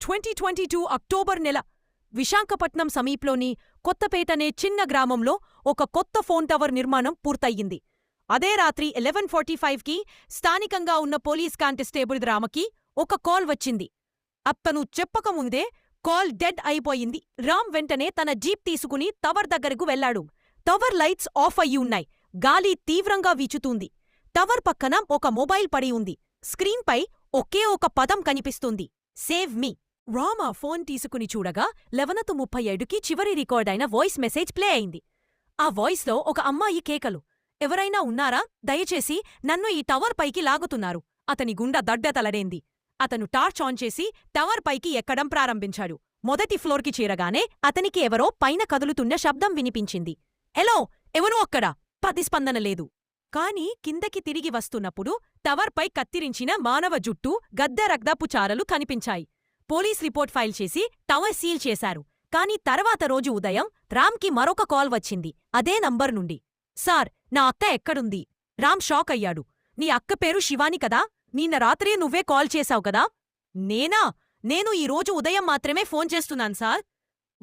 Twenty twenty two October నెల. విశాఖపట్నం సమీప్లోని కొత్తపేటనే చిన్న గ్రామంలో ఒక కొత్త ఫోన్ టవర్ నిర్మాణం పూర్తయింది అదే రాత్రి ఎలెవెన్ ఫార్టీ ఫైవ్కి స్థానికంగా ఉన్న పోలీస్ కానిస్టేబుల్ రామకి ఒక కాల్ వచ్చింది. అతను చెప్పకముందే కాల్ డెడ్ అయిపోయింది. రామ్ వెంటనే తన జీప్ తీసుకుని టవర్ దగ్గరకు వెళ్ళాడు టవర్ లైట్స్ ఆఫ్ అయ్యి ఉన్నాయి. గాలి తీవ్రంగా వీచుతుంది. టవర్ పక్కన ఒక మొబైల్ పడి ఉంది. స్క్రీన్పై ఒకే ఒక పదం కనిపిస్తుంది. Save me. రామా ఫోన్ తీసుకుని చూడగా లెవనతు ముప్పై ఏడుకి చివరి రికార్డైన వాయిస్ మెసేజ్ ప్లే అయింది. ఆ వాయిస్లో ఒక అమ్మాయి కేకలు. ఎవరైనా ఉన్నారా? దయచేసి నన్ను ఈ టవర్ పైకి లాగుతున్నారు. అతని గుండ దడ్డతలరేంది. అతను టార్చ్ ఆన్ చేసి టవర్ పైకి ఎక్కడం ప్రారంభించాడు. మొదటి ఫ్లోర్కి చేరగానే అతనికి ఎవరో పైన కదులుతున్న శబ్దం వినిపించింది. ఎలో ఎవరో అక్కడ? ప్రతిస్పందన లేదు. కాని కిందకి తిరిగి వస్తున్నప్పుడు టవర్పై కత్తిరించిన మానవ జుట్టు గద్దె రగ్దాపు చారలు కనిపించాయి. పోలీస్ రిపోర్ట్ ఫైల్ చేసి టవర్ సీల్ చేశారు. కానీ తర్వాత రోజు ఉదయం రామ్కి మరొక కాల్ వచ్చింది. అదే నంబర్ నుండి. సార్ నా అక్క ఎక్కడుంది రామ్ షాక్ అయ్యాడు. నీ అక్క పేరు శివాని కదా? నిన్న రాత్రి నువ్వే కాల్ చేశావు కదా? నేనా? నేను ఈ రోజు ఉదయం మాత్రమే ఫోన్ చేస్తున్నాను సార్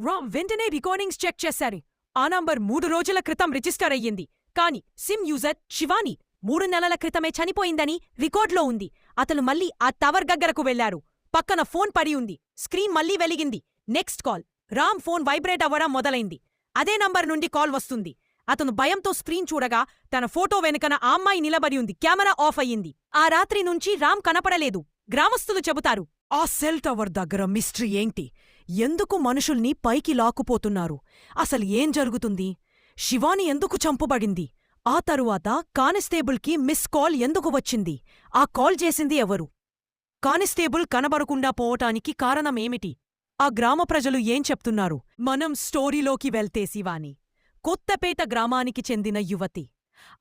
రామ్ వెంటనే రికార్డింగ్స్ చెక్ చేశారు. ఆ నంబర్ మూడు రోజుల క్రితం రిజిస్టర్ అయ్యింది. కాని సిమ్ యూజర్ శివాని మూడు నెలల క్రితమే చనిపోయిందని రికార్డులో ఉంది. అతను మళ్ళీ ఆ టవర్ దగ్గరకు వెళ్ళారు పక్కన ఫోన్ పడి ఉంది. స్క్రీన్ మళ్ళీ వెలిగింది. Next call. Ram phone vibrate అవ్వడం మొదలైంది. అదే నంబర్ నుండి కాల్ వస్తుంది. అతను భయంతో స్క్రీన్ చూడగా తన ఫోటో వెనుకన ఆ అమ్మాయి నిలబడి ఉంది. కెమెరా ఆఫ్ అయ్యింది. ఆ రాత్రి నుంచి రామ్ కనపడలేదు. గ్రామస్తులు చెబుతారు ఆ సెల్ టవర్ దగ్గర మిస్టరీ ఏంటి? ఎందుకు మనుషుల్ని పైకి లాక్కుపోతున్నారు? అసలు ఏం జరుగుతుంది? శివాని ఎందుకు చంపబడింది? ఆ తరువాత కానిస్టేబుల్కి మిస్ కాల్ ఎందుకు వచ్చింది? ఆ కాల్ చేసింది ఎవరు? కానిస్టేబుల్ కనబడకుండా పోవటానికి కారణమేమిటి? ఆ గ్రామ ప్రజలు ఏం చెప్తున్నారు? మనం స్టోరీలోకి వెళ్తే శివాని. కొత్తపేట గ్రామానికి చెందిన యువతి.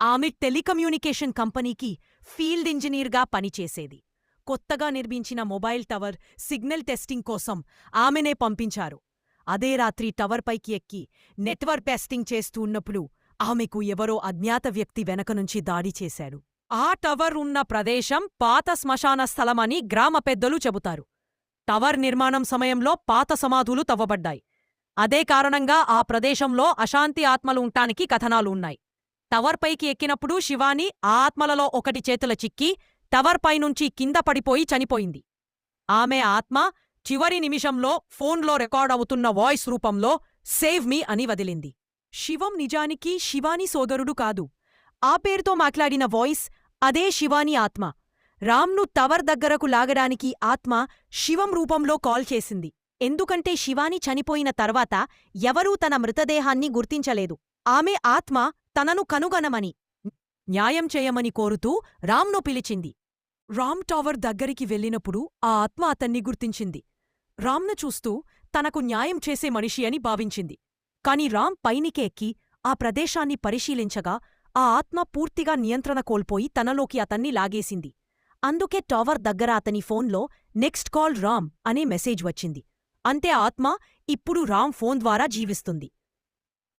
ఆమె టెలికమ్యూనికేషన్ కంపెనీకి ఫీల్డ్ ఇంజనీర్గా పనిచేసేది. కొత్తగా నిర్మించిన మొబైల్ టవర్ సిగ్నల్ టెస్టింగ్ కోసం ఆమెనే పంపించారు. అదే రాత్రి టవర్ పైకి ఎక్కి నెట్వర్క్ టెస్టింగ్ చేస్తూ ఉన్నప్పుడు ఆమెకు ఎవరో అజ్ఞాత వ్యక్తి వెనక నుంచి దాడి చేశాడు ఆ టవర్ ఉన్న ప్రదేశం పాత శ్మశాన స్థలమని గ్రామ పెద్దలు చెబుతారు. టవర్ నిర్మాణం సమయంలో పాత సమాధులు తవ్వబడ్డాయి. అదే కారణంగా ఆ ప్రదేశంలో అశాంతి ఆత్మలు ఉంటానికి కథనాలు ఉన్నాయి. టవర్ పైకి ఎక్కినప్పుడు శివాని ఆ ఆత్మలలో ఒకటి చేతుల చిక్కి టవర్ పైనుంచి కింద పడిపోయి చనిపోయింది. ఆమె ఆత్మ చివరి నిమిషంలో ఫోన్లో రికార్డవుతున్న వాయిస్ రూపంలో సేవ్ మీ అని వదిలింది. శివం నిజానికి శివాని సోదరుడు కాదు. ఆ పేరుతో మాట్లాడిన వాయిస్ అదే శివాని ఆత్మ. రామ్ను టవర్ దగ్గరకు లాగడానికి ఆత్మ శివం రూపంలో కాల్ చేసింది. ఎందుకంటే శివాని చనిపోయిన తర్వాత ఎవరూ తన మృతదేహాన్ని గుర్తించలేదు. ఆమె ఆత్మ తనను కనుగొనమని న్యాయం చేయమని కోరుతూ రామ్ను పిలిచింది. రామ్ టవర్ దగ్గరికి వెళ్ళినప్పుడు ఆ ఆత్మ అతన్ని గుర్తించింది. రామ్ను చూస్తూ తనకు న్యాయం చేసే మనిషి అని భావించింది. కాని రామ్ పైనికి ఎక్కి ఆ ప్రదేశాన్ని పరిశీలించగా ఆ ఆత్మ పూర్తిగా నియంత్రణ కోల్పోయి తనలోకి అతన్ని లాగేసింది. అందుకే టవర్ దగ్గర అతని ఫోన్లో నెక్స్ట్ కాల్ రామ్ అనే మెసేజ్ వచ్చింది. అంతే ఆత్మ ఇప్పుడు రామ్ ఫోన్ ద్వారా జీవిస్తుంది.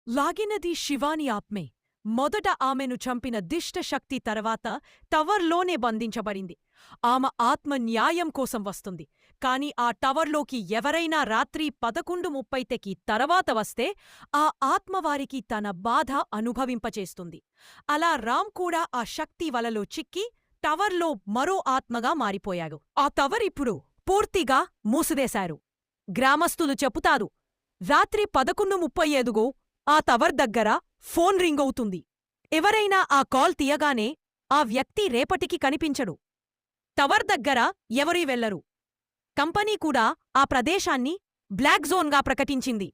లాగినది శివాని ఆత్మే. మొదట ఆమెను చంపిన దిష్టశక్తి తర్వాత టవర్లోనే బంధించబడింది. ఆమె ఆత్మ న్యాయం కోసం వస్తుంది. కాని ఆ టవర్లోకి ఎవరైనా రాత్రి పదకొండు ముప్పైతెకి తర్వాత వస్తే ఆ ఆత్మవారికి తన బాధ అనుభవింపచేస్తుంది. అలా రామ్ కూడా ఆ శక్తి వలలో చిక్కి టవర్లో మరో ఆత్మగా మారిపోయాడు. ఆ టవర్ ఇప్పుడు పూర్తిగా మూసివేశారు. గ్రామస్తులు చెపుతారు రాత్రి పదకొండు ముప్పై ఐదుగో ఆ టవర్ దగ్గర ఫోన్ రింగ్ అవుతుంది. ఎవరైనా ఆ కాల్ తీయగానే ఆ వ్యక్తి రేపటికి కనిపించడు. టవర్ దగ్గర ఎవరీ వెళ్ళరు. కంపెనీ కూడా ఆ ప్రదేశాన్ని బ్లాక్ జోన్గా ప్రకటించింది.